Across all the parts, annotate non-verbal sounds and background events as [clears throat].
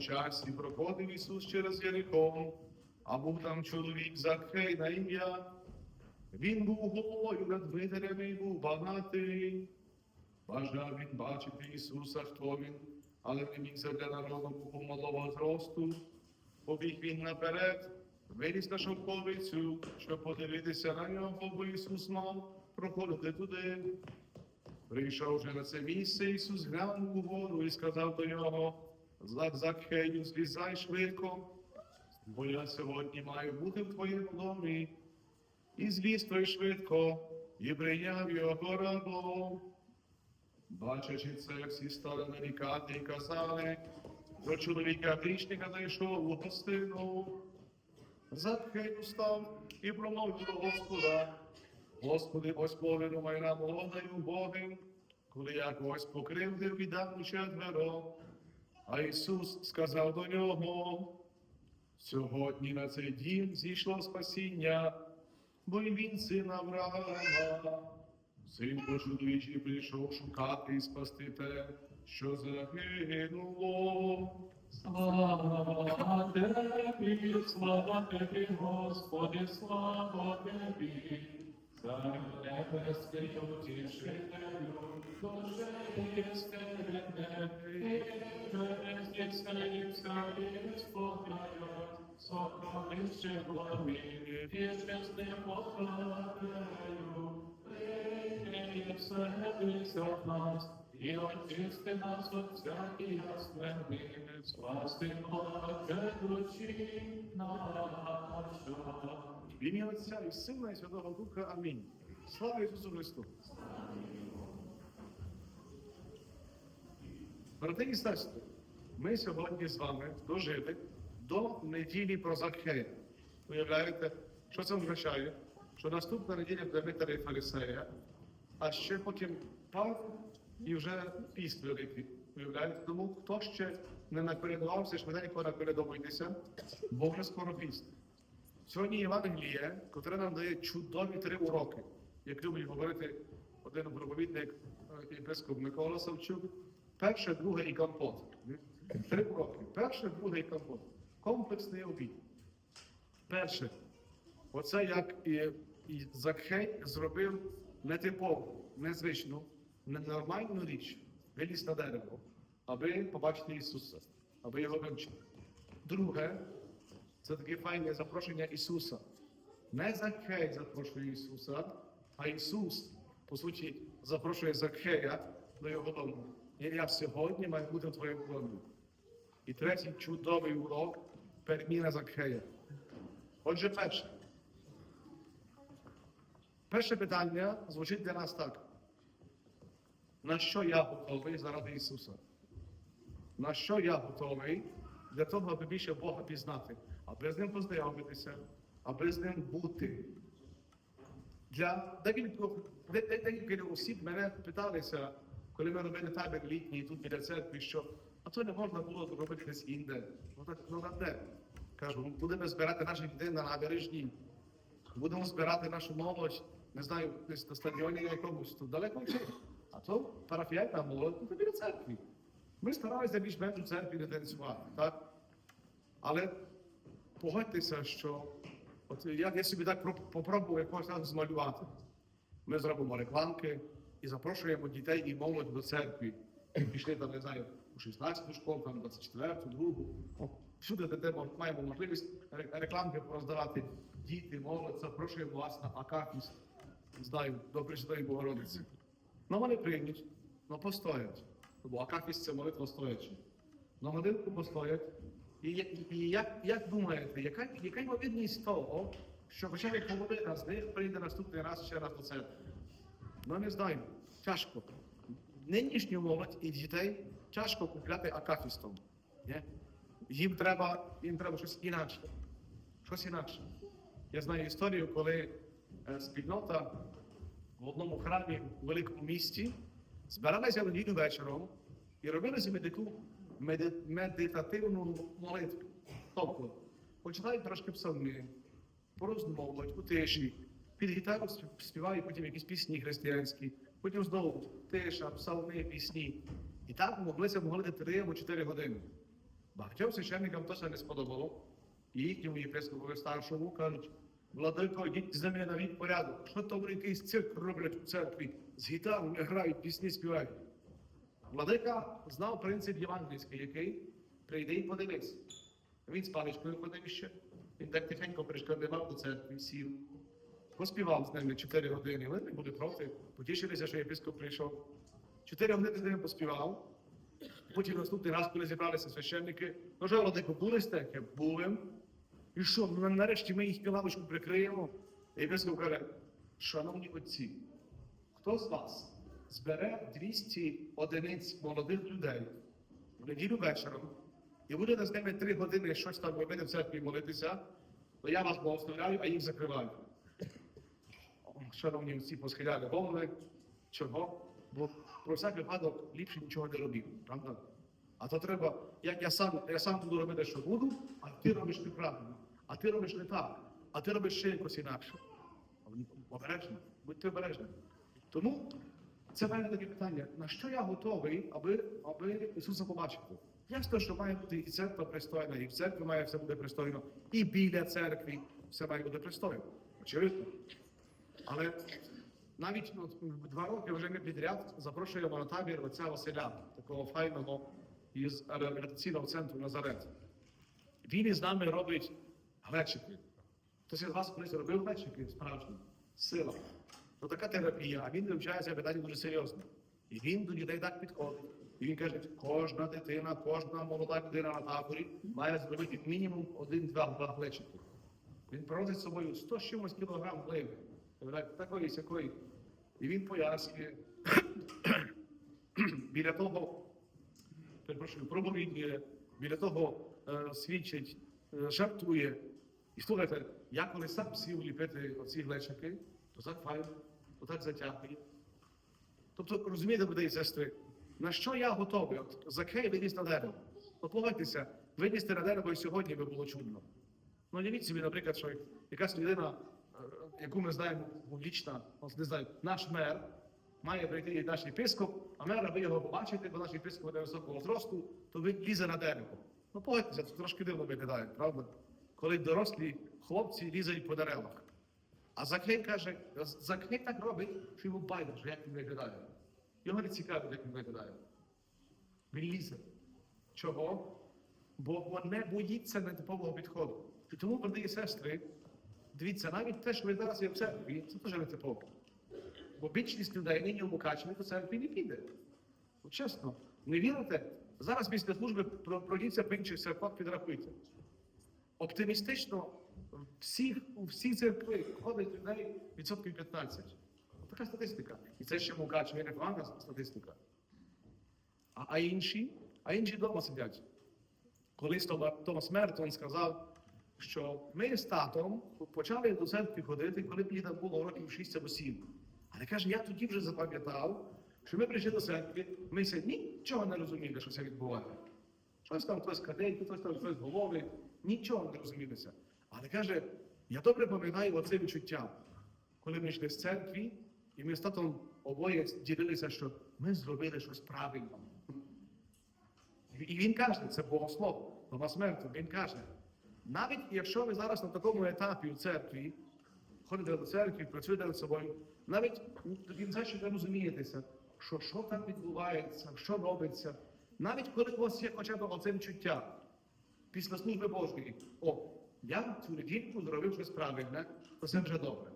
часі проходив Ісус через Єрихон, а був там чоловік Закхей на ім'я. Він був головою над витарями і був багатий. Бажав він бачити Ісуса, хто він, але не міг для народу був малого зросту. Побіг він наперед, виліз на шовковицю, щоб подивитися на нього, бо Ісус мав проходити туди. Прийшов вже на це місце, Ісус глянув угору і сказав до нього, «Зак- Закхею, злізай швидко, бо я сьогодні маю бути в твоєму домі. І зліз швидко, і прийняв його рабом. Бачачи це, всі стали нарікати і казали, до чоловіка грішника зайшов у гостину. Закхей устав і промовив до Господа. Господи, ось половину майна мого Богим, коли я когось покривдив, віддам у четверо. А Ісус сказав до нього, сьогодні на цей дім зійшло спасіння, бо й він син Авраама. Син чоловічий прийшов шукати і спасти те, що загинуло. Слава Тобі, слава Тобі, Господи, слава Тобі. Царю небесний утішителю, душі істинне, і бездіцяється і спокоять, сокровище главі, вічним охоронею, прийми все від нас, і очисти нас от всякої ясни, спасти. В ім'я Отця і Сина і Святого Духа. Амінь. Слава Ісусу Христу! Брати і сестри, ми сьогодні з вами дожили до неділі про Закхея. Уявляєте, що це означає? Що наступна неділя буде Митаря і Фарисея, а ще потім Пав і вже піст великий. Уявляєте? Тому хто ще не напередувався, швиденько напередовуйтеся, бо вже скоро піст. Сьогодні Євангеліє, котре нам дає чудові три уроки, як любить говорити один проповідник е, єпископ Микола Савчук. Перше, друге і компот. Три уроки. Перше, друге і компот. Комплексний обід. Перше, оце як і, і Закхей зробив нетипову, незвичну, ненормальну річ, виліз на дерево, аби побачити Ісуса, аби його вивчити. Друге, це таке файне запрошення Ісуса. Не Закхей запрошує Ісуса, а Ісус, по суті, запрошує Закхея до його дому. І я сьогодні маю бути в твоєму домі. І третій чудовий урок переміна Закхея. Отже, перше. Перше питання звучить для нас так. На що я готовий заради Ісуса? На що я готовий для того, аби більше Бога пізнати, аби з ним познайомитися, аби з ним бути. Для декілька осіб мене питалися, коли ми робили табір літній тут біля церкви, що а то не можна було робити десь інде. Ну так ну на де? Кажу, «Ну, будемо збирати наших людей на набережні, будемо збирати нашу молодь, не знаю, десь на стадіоні якомусь тут далеко чи. А то парафіяльна молодь ну, то біля церкви. Ми старалися більш-менш у церкві не танцювати, так? Але погодьтеся, що от як я собі так про- попробував якогось разу змалювати. Ми зробимо рекламки і запрошуємо дітей і молодь до церкви. Пішли там, не знаю, у 16 школу, там 24-ту, другу. Всюди, де, маємо можливість рекламки роздавати діти, молодь, запрошуємо вас на Акафіс, знаю, до Пресвятої Богородиці. Ну вони приймуть, ну постоять. Бо Акафіс це молитва стоячи. На годинку постоять. І, і, і як, як думаєте, яка, яка ймовірність того, що хоча б половина з них прийде наступний раз ще раз до церкви? Ну не знаю, тяжко. Нинішню молодь і дітей тяжко купляти акафістом. Ні? Їм треба, їм треба щось інакше. Щось інакше. Я знаю історію, коли спільнота в одному храмі у великому місті збиралися в неділю вечором і робили собі таку меди- медитативну молитву. Тобто, починають трошки псалми, пороздумовують у тиші, під гітару спів- співають потім якісь пісні християнські, потім знову тиша, псалми, пісні. І так могли молити три або чотири години. Багатьом священникам то це не сподобало. І їхньому єпископові старшому кажуть, владико, йдіть з ними навіть порядок. Що вони якийсь цирк роблять у церкві? З гітарами грають, пісні співають. Владика знав принцип євангельський, який прийди і подивись. Він з паличкою ходив ще, він так тихенько пришкандивав до церкви, сів, поспівав з ними 4 години. Вони були проти, потішилися, що єпископ прийшов. Чотири години з ними поспівав. Потім наступний раз, коли зібралися священники, що, Владико, були стеки? Були. І що, нарешті ми їх лавочку прикриємо. І єпископ каже, шановні отці, хто з вас збере 200 одиниць молодих людей в неділю вечором і буде з ними три години щось там робити в церкві молитися, то я вас благословляю, а їх закриваю. Шановні всі посхиляли голови. Чого? Бо про всяк випадок ліпше нічого не робив, правда? А то треба, як я сам, я сам буду робити, що буду, а ти робиш неправильно, а ти робиш не так, а ти робиш ще якось інакше. Обережно, будьте обережні. Тому це мене таке питання: на що я готовий, аби, аби Ісуса побачити? Ясно, що має бути і церква пристойна, і в церкві має все бути пристойно, і біля церкви все має бути пристойно. Очевидно. Але навіть ну, два роки вже ми підряд запрошуємо на табір отця Василя, такого файного із реабілітаційного центру Назарет. Він із нами робить глечики. Хтось із вас колись робив глечики справжні? Сила. Ну така терапія, а він вивчається питання дуже серйозно. І він до дітей так підходить. І він каже, кожна дитина, кожна молода людина на таборі має зробити мінімум один-два глечики. Він проводить з собою 100 з чимось кілограм гливи. Такої сякої. І він пояснює [clears throat] біля того, перепрошую, проповідує, біля того е, свідчить, е, жартує. І слухайте, я коли сам сів ліпити оці глечики, то так файно, то так затягує. Тобто, розумієте, брати і сестри, на що я готовий? От Закей виліз на дерево. От погодьтеся, вилізти на дерево і сьогодні би було чудно. Ну, уявіть собі, наприклад, що якась людина, яку ми знаємо публічно, не знаю, наш мер має прийти наш єпископ, а мер, аби його побачити, бо наш єпископ не високого зросту, то він лізе на дерево. Ну, погодьтеся, це трошки дивно виглядає, правда? Коли дорослі хлопці лізають по деревах. А Закей каже, Закей так робить, що йому байдуже, як він виглядає. Його не цікавить, як він виглядає. Він лізе. Чого? Бо не боїться нетипового підходу. І тому, брати і сестри, дивіться, навіть те, що ви зараз є в церкві, це теж нетипово. Бо більшість людей нині в Мукачеві до церкви не піде. От чесно, не вірите? Зараз після служби про- пройдіться по інших церквах, підрахуйте. Оптимістично всіх, у всі церкви ходить людей відсотків 15. Така статистика. І це ще Мукачеві не погана статистика. А, а інші? А інші вдома сидять. Колись Томас Мертон сказав, що ми з татом почали до церкви ходити, коли мені там було років 6 або 7. Але каже, я тоді вже запам'ятав, що ми прийшли до церкви, ми ще нічого не розуміли, що це відбувається. Щось там хтось каденько, хтось там щось говорить, нічого не розумілося. Але каже, я добре пам'ятаю оце відчуття, коли ми йшли з церкви, і ми з татом обоє ділилися, що ми зробили щось правильно. І він каже, це Богослов, Мертон, він каже, навіть якщо ви зараз на такому етапі у церкві, ходите до церкви, працюєте над собою, навіть до кінця ще не розумієтеся, що, що там відбувається, що робиться. Навіть коли у вас є хоча б оце відчуття після служби Божої, о, я цю недільку зробив щось правильне, то це вже добре.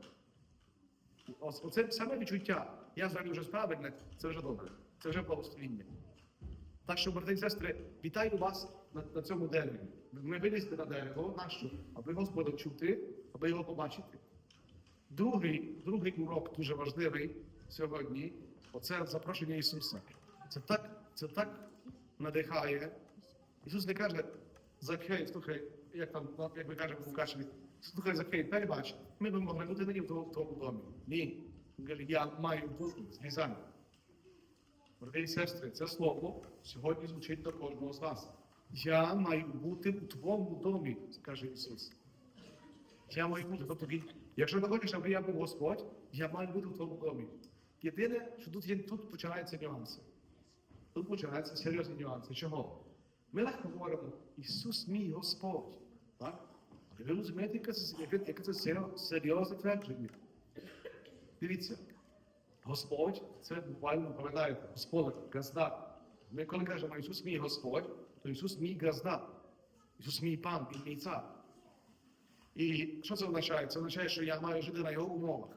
Оце саме відчуття, я зробив щось правильне, це вже добре, це вже благословіння. Так що, брати і сестри, вітаю вас на, на цьому дереві. Ми вилізли на дерево, нащо? Аби Господа чути, аби його побачити. Другий, другий урок дуже важливий сьогодні оце запрошення Ісуса. Це так, це так надихає. Ісус не каже, Закхей, слухай, як там, як ми кажемо в Лукашеві, слухай, Закхей, перебач, ми б могли бути нині в твоєму домі. Ні. Він каже, я маю бути злізання. Брати і сестри, це слово сьогодні звучить до кожного з вас. Я маю бути у твоєму домі, каже Ісус. Я маю бути. Тобто, він, якщо ти хочеш, аби я був Господь, я маю бути у твоєму домі. Єдине, що тут є, тут починаються нюанси. Тут починаються серйозні нюанси. Чого? Ми легко говоримо, Ісус мій Господь. Так? Але ви розумієте, яке це, серйозне твердження. Дивіться, Господь, це буквально пам'ятаєте, Господь, газда. Ми коли кажемо Ісус мій Господь, то Ісус мій газда. Ісус мій пан, Він мій цар. І що це означає? Це означає, що я маю жити на його умовах.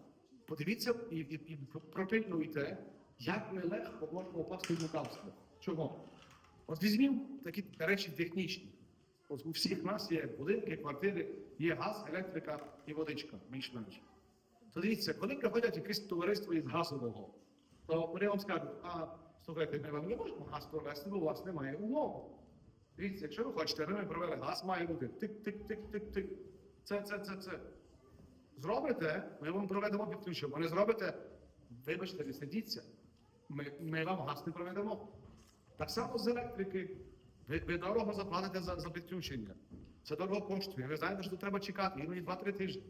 Подивіться і, і, і пропильнуйте, як ми легко можемо впасти в лукавство. Чого? От візьмімо такі речі технічні. От у всіх нас є будинки, квартири, є газ, електрика і водичка, більш-менш. Дивіться, коли приходять якесь товариство із газового, то вони вам скажуть, а слухайте, ми вам не можемо газ провести, бо у вас немає умов. Дивіться, якщо ви хочете, ви ми провели газ, має бути тик-тик-тик-тик-тик. Це, це, це, це. Зробите, ми вам проведемо підключення. Не зробите, вибачте, не сидіться. Ми, ми вам газ не проведемо. Так само з електрики. Ви, ви дорого заплатите за, за підключення. Це дорого коштує. Ви знаєте, що тут треба чекати, іноді 2-3 тижні.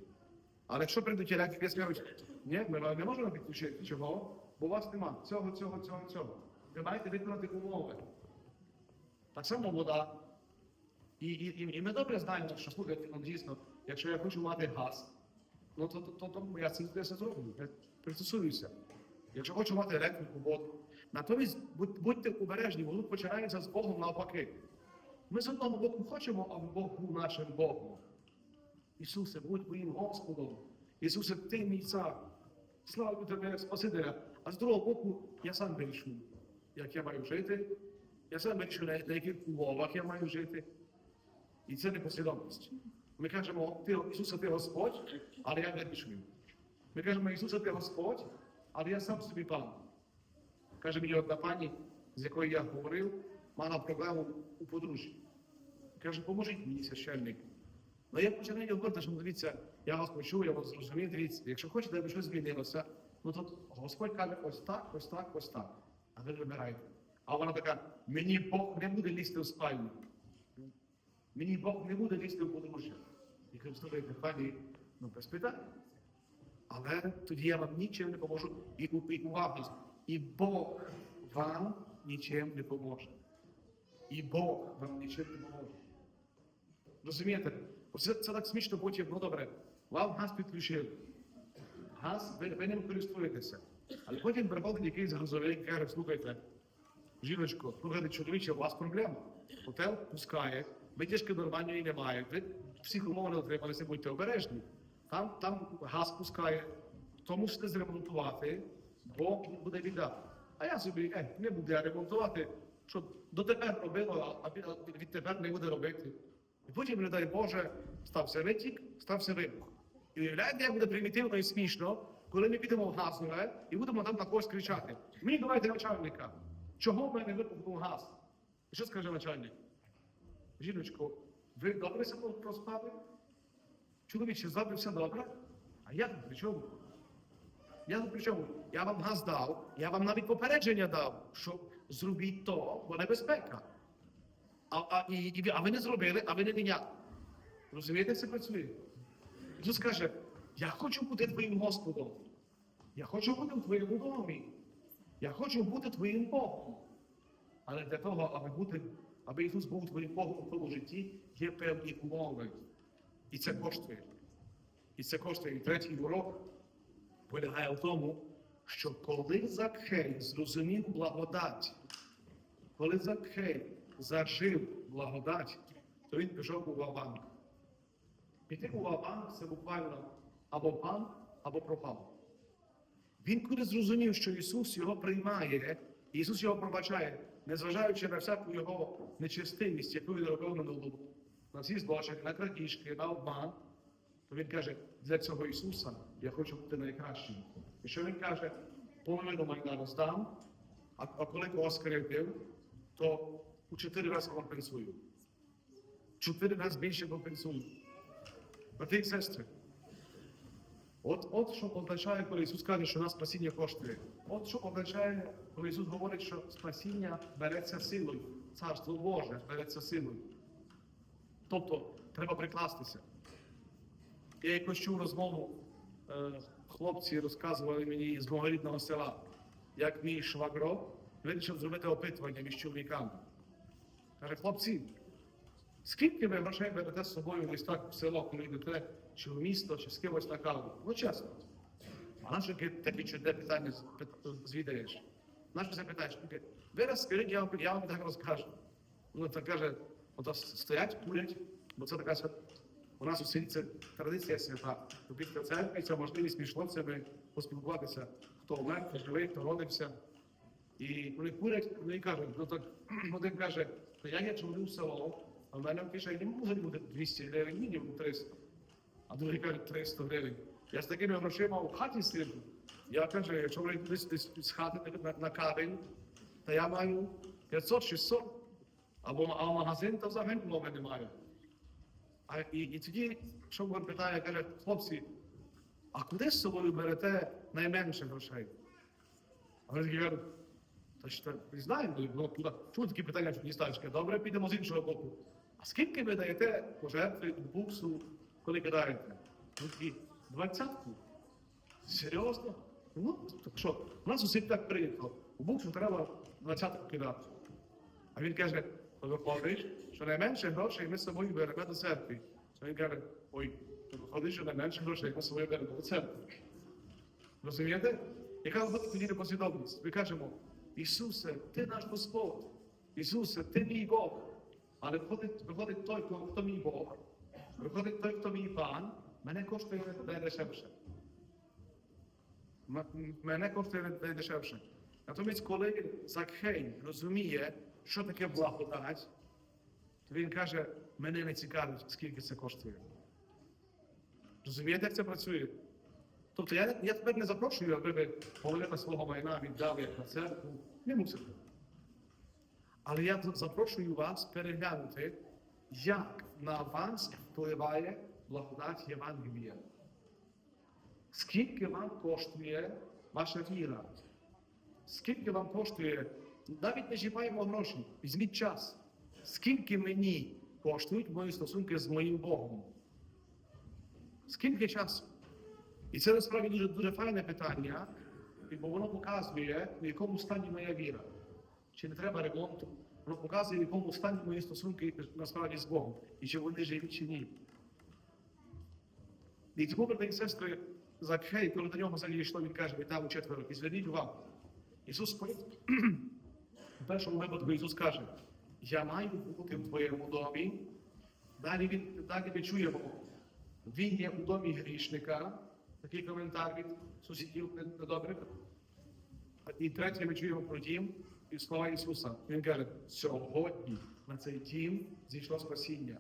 Але якщо прийдуть електрики і скажуть, ні, ми не можемо підключити. Чого? Бо у вас нема цього, цього, цього, цього. Ви маєте виконати умови. Так само вода. І, і, і ми добре знаємо, що слухайте, ну дійсно, якщо я хочу мати газ, ну то, то, то, то я це все зроблю, я пристосуюся. Якщо хочу мати електрику, воду. Натомість будь, будьте обережні, воно починається з Богом навпаки. Ми з одного боку хочемо, аби Бог був нашим Богом. Ісусе, будь моїм Господом. Ісусе, ти мій цар. Слава тебе, Спасителя. А з другого боку, я сам вирішу, як я маю жити. Я сам вирішу, на, яких умовах я маю жити. І це не послідовність. Ми кажемо, ти, Ісусе, ти Господь, але я вирішую. Ми кажемо, Ісусе, ти Господь, але я сам собі пан. Каже мені одна пані, з якою я говорив, мала проблему у подружжі. Каже, поможіть мені священник. Ну я починаю говорити, що ну, дивіться, я вас почув, я вас зрозумів, дивіться, якщо хочете, аби щось змінилося, ну то Господь каже ось так, ось так, ось так. А ви вибирайте. А вона така, мені Бог не буде лізти в спальню. Мені Бог не буде лізти в подружжя. І кажу, пані, ну без. Але тоді я вам нічим не поможу. І, увагність. І Бог вам нічим не поможе. І Бог вам нічим не поможе. Розумієте? Це, це так смішно потім, ну добре, вам газ підключили. Газ, ви, ви ним користуєтеся. Але потім приходить якийсь газовик і каже, слухайте, жіночко, слухайте, чоловіче, у вас проблема. Готел пускає, витяжки нормальної немає, ви всіх умов не отрималися, будьте обережні. Там, там газ пускає, то мусите зремонтувати, бо буде біда. А я собі е, не буду я ремонтувати, що дотепер робило, а відтепер не буде робити. І потім, не дай Боже, стався витік, стався вибух. І уявляєте, як буде примітивно і смішно, коли ми підемо в газове і будемо там когось кричати. Мені давайте начальника. Чого в мене вибухнув газ? І що скаже начальник? Жіночко, ви добре себе проспали? Чоловіче, завжди все добре? А я тут при чому? Я тут при чому? Я вам газ дав, я вам навіть попередження дав, що зробіть то, бо небезпека. А, а, і, і, а ви не зробили, а ви не міняли. Розумієте, це працює? Ісус каже, я хочу бути твоїм Господом. Я хочу бути в твоєму домі. Я хочу бути твоїм Богом. Але для того, аби бути, аби Ісус був твоїм Богом у твоєму житті, є певні умови. І це коштує. І це коштує. І третій урок полягає в тому, що коли Закхей зрозумів благодать, коли Закхей зажив благодать, то він пішов у Ваванк. Піти у Ваванк це буквально або пан, або пропав. Він коли зрозумів, що Ісус його приймає, Ісус його пробачає, незважаючи на всяку його нечистивість, яку він робив минулому, на всі злочини, на крадіжки, на обман, то він каже, для цього Ісуса я хочу бути найкращим. І що він каже, половину майдану здам, а, коли когось скривдив, то у чотири рази компенсую. Чотири рази більше компенсую. Брати і сестри, От, от що означає, коли Ісус каже, що нас спасіння коштує. От що означає, коли Ісус говорить, що спасіння береться силою, Царство Боже береться силою. Тобто треба прикластися. Я якось чув розмову, е, хлопці розказували мені з мого рідного села, як мій швагро вирішив зробити опитування між чоловіками. Каже, хлопці, скільки ви грошей берете з собою ось так в село, коли йдете, чи в місто, чи з кимось на каву? Ну чесно. А наше таке чудне питання звідаєш? Наше запитаєш, таке, ви розкажіть, я, вам- я вам так розкажу. Ну, так каже, ото стоять, курять, бо це така. У нас у селі це традиція свята. Після церкви це можливість між хлопцями поспілкуватися, хто вмер, хто живий, хто родився. І вони курять, ну і кажуть, ну так [clears throat] один каже, то я є чоловік в село, а в мене в кишені може бути 200 гривень, мінімум 300. А другий каже 300 гривень. Я з такими грошима в хаті сиджу. Я кажу, якщо ви десь з хати на, на кабель, то я маю 500-600. Або а магазин, то взагалі мови немає. А і, і тоді, що він питає, каже, хлопці, а куди з собою берете найменше грошей? А вони кажуть, що знаємо, ну, туди, чому такі питання не ставиш? Добре, підемо з іншого боку. А скільки ви даєте пожертви буксу, коли кидаєте? Ну такі, двадцятку. Серйозно? Ну, так що, у нас усіх так прийнято. У буксу треба двадцятку кидати. А він каже, то виходить, що найменше грошей ми з собою беремо до церкви. То він каже, ой, то що найменше грошей ми з собою беремо до церкви. Розумієте? Яка тоді непослідовність? Ми кажемо, Ісусе, ти наш Господь, Ісусе, ти мій Бог. Але виходить, виходить той, хто, мій Бог, виходить той, хто мій пан, мене коштує найдешевше. Мене коштує найдешевше. Натомість, коли Закхей розуміє, що таке благодать, то він каже, мене не цікавить, скільки це коштує. Розумієте, як це працює? Тобто я, я тепер не запрошую, аби ви половину свого майна віддали на церкву. Не мусите. Але я запрошую вас переглянути, як на вас впливає благодать Євангелія. Скільки вам коштує ваша віра? Скільки вам коштує? Навіть не чіпаємо гроші, візьміть час. Скільки мені коштують мої стосунки з моїм Богом? Скільки часу? І це насправді дуже дуже файне питання, бо воно показує, в якому стані моя віра. Чи не треба ремонту? Воно показує, в якому стані мої стосунки насправді з Богом, і чи вони живі, чи ні. І тому, брати і сестри, Закхей, коли до нього залійшло, він каже, вітав у четверо, і зверніть увагу. Ісус стоїть. У першому випадку Ісус каже, я маю бути в твоєму домі. Далі він далі ми чуємо, він є у домі грішника, такий коментар від сусідів недобрих. І третє ми чуємо про дім і слова Ісуса. Він каже, сьогодні на цей дім зійшло спасіння.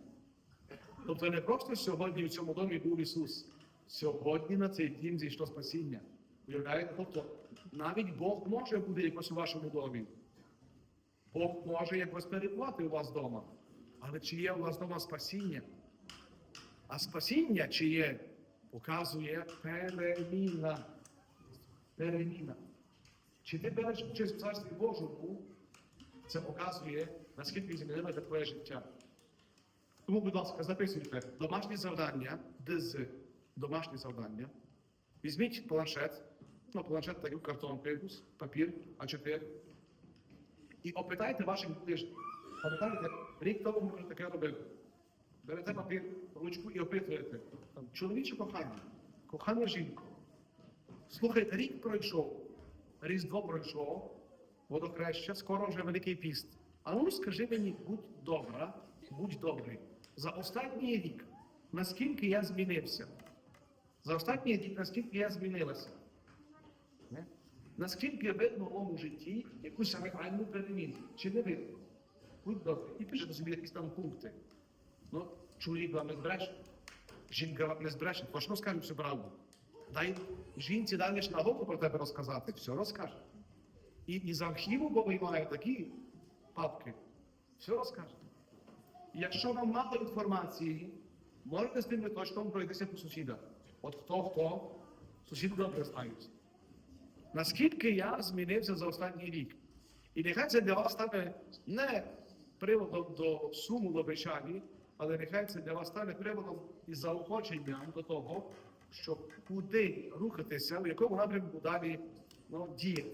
Тобто не просто сьогодні в цьому домі був Ісус. Сьогодні на цей дім зійшло спасіння. Уявляєте? Тобто навіть Бог може бути якось у вашому домі. Бог може якось перебувати у вас вдома. Але чи є у вас вдома спасіння? А спасіння чи є, показує переміна. Переміна. Чи ти береш участь в царстві Божому, це показує, наскільки змінилося твоє життя. Тому, будь ласка, записуйте домашнє завдання, ДЗ, домашнє завдання. Візьміть планшет, ну, планшет таку картонку якусь, папір, А4. І опитайте ваших ближніх. Пам'ятаєте, рік тому ми таке робили. Берете папір, ручку і опитуєте. Там, чоловіче кохання, кохана жінка. Слухайте, рік пройшов, Різдво пройшло, водохреща, скоро вже Великий піст. А ну скажи мені, будь добра, будь добрий. За останній рік, наскільки я змінився? За останній рік, наскільки я змінилася? Не? Наскільки видно в моєму житті якусь реальну переміну? Чи не видно? Будь добрий. І пишете собі якісь там пункти. Ну, чоловік вам не збреше, жінка не збреше, точно скаже всю правду. Дай жінці даєш нагоду про тебе розказати, все розкаже. І, і з архіву, бо виймає такі папки, все розкаже. І якщо вам мало інформації, можете з тим точком пройтися по сусідах. От хто хто, сусіди добре знають. Наскільки я змінився за останній рік? І нехай це для вас стане не приводом до суму до печалі, але нехай це для вас стане приводом і заохоченням до того, щоб куди рухатися, в якому напрямку далі ну, діяти,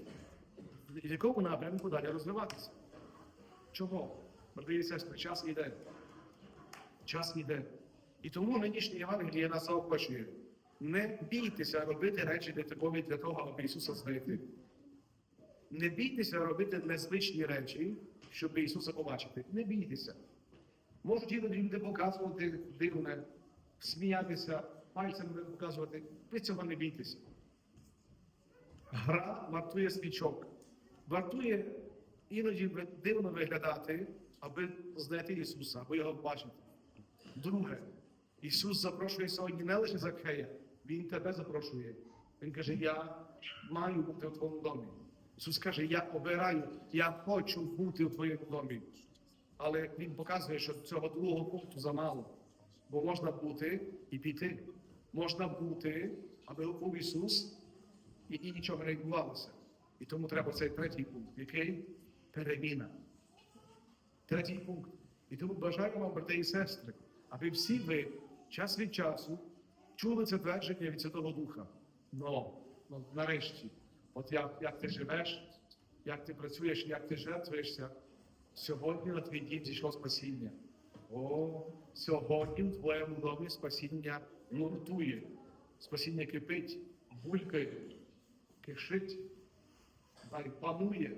в якому напрямку далі розвиватися. Чого? Брати сестри, час йде. Час йде. І тому нинішнє Євангеліє нас заохочує. Не бійтеся робити речі нетипові для того, аби Ісуса знайти. Не бійтеся робити незвичні речі, щоб Ісуса побачити. Не бійтеся. Можуть іноді люди показувати дивне, сміятися, пальцем показувати. Ви цього не бійтеся. Гра вартує свічок. Вартує іноді дивно виглядати, аби знайти Ісуса, аби його бачити. Друге, Ісус запрошує сьогодні не лише Закхея, Він тебе запрошує. Він каже, я маю бути в твоєму домі. Ісус каже, я обираю, я хочу бути в твоєму домі. Але Він показує, що цього другого пункту замало. Бо можна бути і піти. Можна бути, аби був Ісус, і, і нічого не відбувалося. І тому треба цей третій пункт, який переміна. Третій пункт. І тому бажаю вам, брати і сестри, аби всі ви час від часу чули це твердження від Святого Духа. Но, ну, нарешті, от як, як ти живеш, як ти працюєш, як ти жертвуєшся, сьогодні на твій дім зійшло спасіння. О, сьогодні в твоєму домі спасіння нуртує, спасіння кипить, булькає, кишить, далі панує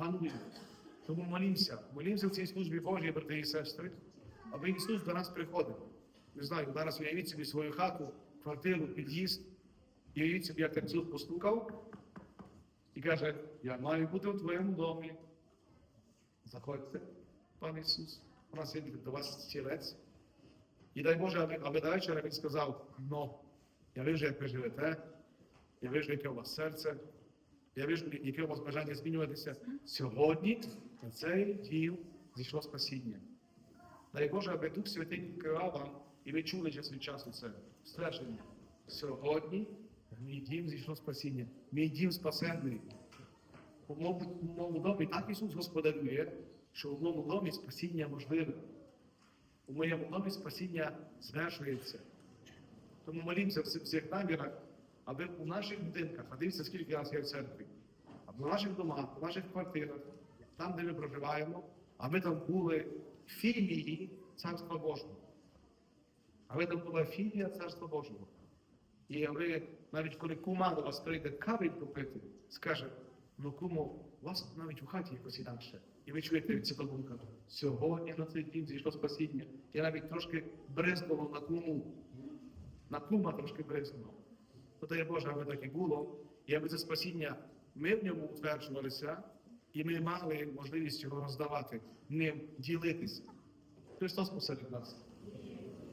панує. Тому молімося, молімося в цій службі Божій, брати і сестри, аби Ісус до нас приходив. Не знаю, зараз уявіть собі свою хату, квартиру, під'їзд, і уявіть собі, як Ісус постукав і каже, я маю бути у твоєму домі. Заходьте, пан Ісус, у нас є до вас стілець. І дай Боже, аби, аби вечора він сказав, ну, я вижу, як ви живете, я вижу, яке у вас серце, я вижу, яке у вас бажання змінюватися. Сьогодні на цей дім зійшло спасіння. Дай Боже, аби Дух Святий відкривав вам, і ви чули час від часу це ствердження. Сьогодні мій дім зійшло спасіння. Мій дім спасенний. У моєму, домі так Ісус господарює, що в моєму домі спасіння можливе. У моєму домі спасіння звершується. Тому молімося в всіх намірах, аби у наших будинках, а дивіться, скільки раз є в церкві, аби в наших домах, у наших квартирах, там, де ми проживаємо, аби там були філії Царства Божого. Аби там була філія Царства Божого. І аби навіть коли кума до вас прийде кави попити, скаже, ну кумо, у вас навіть у хаті якось інакше. І ви чуєте від Духа, сьогодні на цей дім зійшло спасіння. Я навіть трошки бризнув на куму, на кума трошки бризнув. То дай Боже, аби так і було, і аби це спасіння ми в ньому утверджувалися, і ми мали можливість його роздавати, ним ділитися. Христос посеред нас.